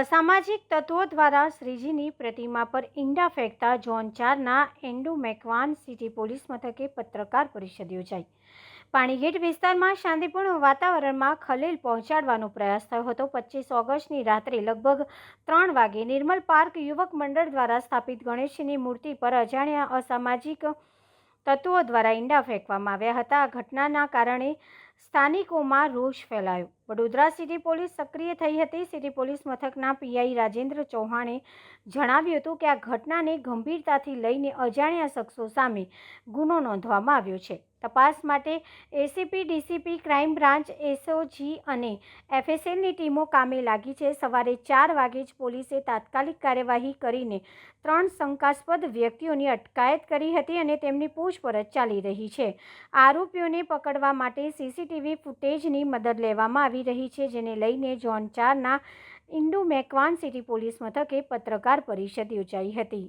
અસામાજિક તત્વો દ્વારા શ્રીજીની પ્રતિમા પર ઈંડા ફેંકતા ઝોન ચારના એન્ડુ મેકવાન સિટી પોલીસ મથકે પત્રકાર પરિષદ યોજાઈ. પાણીગેટ વિસ્તારમાં શાંતિપૂર્ણ વાતાવરણમાં ખલેલ પહોંચાડવાનો પ્રયાસ થયો હતો. પચીસ ઓગસ્ટની રાત્રે લગભગ ત્રણ વાગે નિર્મલ પાર્ક યુવક મંડળ દ્વારા સ્થાપિત ગણેશજીની મૂર્તિ પર અજાણ્યા અસામાજિક તત્વો દ્વારા ઈંડા ફેંકવામાં આવ્યા હતા. આ ઘટનાના કારણે સ્થાનિકોમાં રોષ ફેલાયો. વડોદરા સિટી પોલીસ સક્રિય થઈ હતી. સિટી પોલીસ મથકના પીઆઈ રાજેન્દ્ર ચૌહાણે જણાવ્યું હતું કે આ ઘટનાને ગંભીરતાથી લઈને અજાણ્યા શખ્સો સામે ગુનો નોંધવામાં આવ્યો છે. તપાસ માટે ACP DCP crime branch SOG અને એફએસએલની ટીમો કામે લાગી છે. સવારે ચાર વાગે જ પોલીસે તાત્કાલિક કાર્યવાહી કરીને ત્રણ શંકાસ્પદ વ્યક્તિઓની અટકાયત કરી હતી અને તેમની પૂછપરછ ચાલી રહી છે. આરોપીઓને પકડવા માટે સીસીટીવી ફૂટેજની મદદ લેવામાં આવી રહી છે, જેને લઈને ઝોન ચારના ઇન્ડુ મેકવાન સિટી પોલીસ મથકે પત્રકાર પરિષદ યોજાઈ હતી.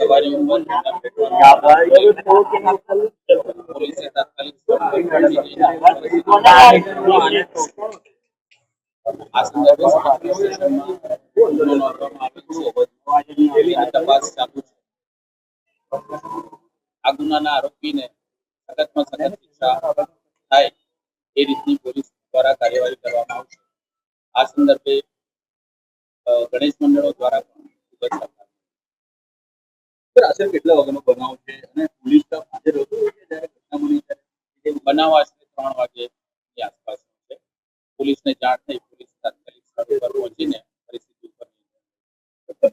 સવારી ઉપર પોલીસે તાત્કાલિક આ સંદર્ભે તપાસ ચાલુ છે. આ ગુનાના આરોપીને સખતમાં સખત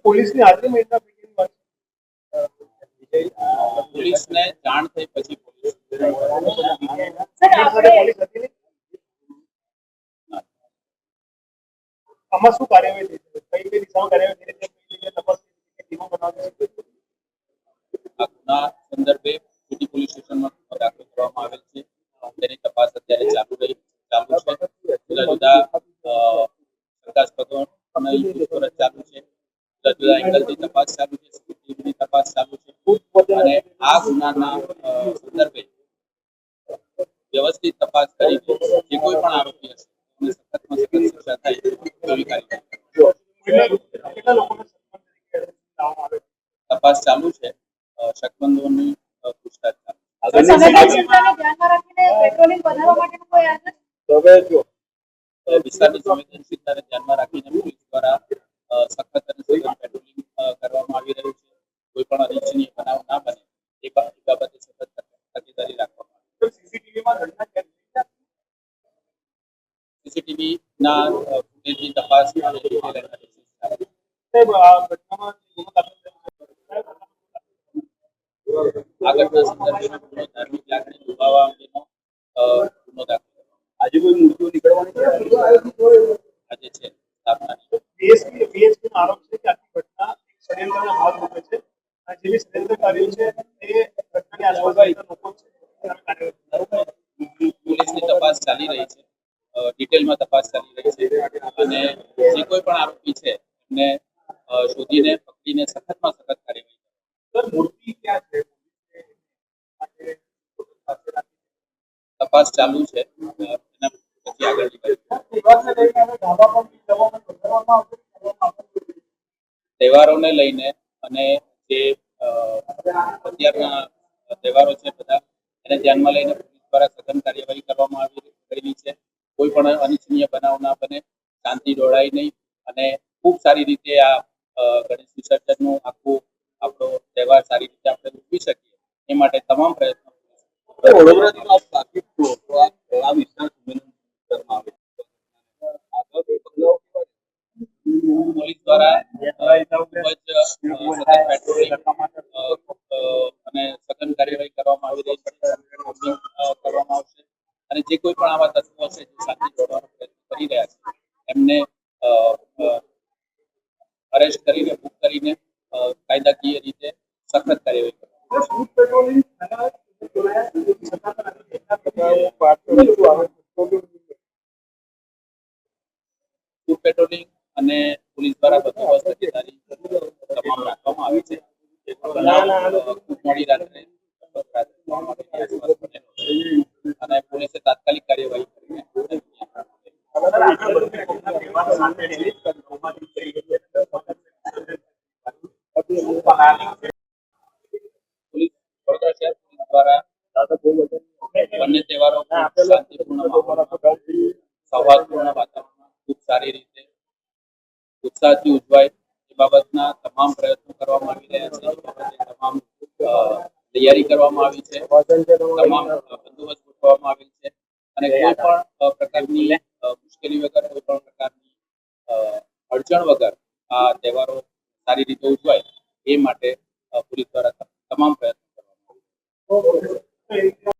પોલીસની વાત છે. પોલીસને જાણ થઈ પછી? આમાં શું કાર્યવાહી થઈ કઈ કઈ દિશામાં કાર્યવાહી થઈ તપાસ ટીમો બનાવી છે? આ ગુના સંદર્ભે સિટી પોલીસ સ્ટેશનમાં ગુનો દાખલ કરવામાં આવેલ છે. તેની તપાસ અત્યારે ચાલુ રહી ચાલુ છે જુદા જુદા અ, શંકાસ્પદો અને પૂછપરછ ચાલુ છે જુદા જુદા એંગલથી તપાસ ચાલુ છે સીસીટીવીની તપાસ ચાલુ છે અને આ ગુનાના સંદર્ભે વ્યવસ્થિત તપાસ કરી જે કોઈ પણ આરોપી હશે એને સખતમાં સખત શિક્ષા થાય એવી કાર્યવાહી. તપાસ ચાલુ છે. શકબંધોની શકમંદોની પૂછતાછ ચાલુ વિસ્તારની સંવેદનશીલતાને ધ્યાનમાં રાખીને પોલીસ દ્વારા સખત અને સઘન પેટ્રોલિંગ આખી ઘટના ષડયંત્રના ભાગરૂપે છે અને જેવી ષડયંત્રકારીઓ છે તે ઘટનાની આસપાસ લોકો તપાસ ચાલી રહી છે. ચાલુ છે. તહેવારોને લઈને અને જે અત્યારના તહેવારો છે બધા, એને ધ્યાનમાં લઈને પોલીસ દ્વારા સઘન કાર્યવાહી કરવામાં આવી રહેલી છે. કોઈ પણ અનિચ્છનીય બનાવ ના બને, શાંતિ ડોળાય નહીં અને ખૂબ સારી રીતે આ ગણેશ વિસર્જનનું આખું આપણો તહેવાર સારી રીતે આપણે ઉજવી શકીએ. એ માટે તમામ પ્રયત્નો વડોદરાથી સઘન કાર્યવાહી કરવામાં આવી રહી છે કરવામાં આવશે અને જે કોઈ પણ આવા તત્વો પ્રયત્ન કરી રહ્યા છે એમને અરેસ્ટ કરીને બુક કરીને કાયદાકીય રીતે સખત કાર્યવાહી તમામ રાખવામાં આવી છે મોડી વાતાવરણમાં ખૂબ સારી રીતે ઉત્સાહથી ઉજવાય, એ બાબતના તમામ પ્રયત્નો કરવામાં આવી રહ્યા છે. તમામ તૈયારી કરવામાં આવી છે. તમામ બંદોબસ્ત ગોઠવવામાં આવેલ છે. અને કોઈ પણ પ્રકારની મુશ્કેલી વગર, કોઈ પણ પ્રકારની અડચણ વગર આ તહેવારો સારી રીતે ઉજવાય, એ માટે પોલીસ દ્વારા તમામ પ્રયત્નો કરવામાં આવી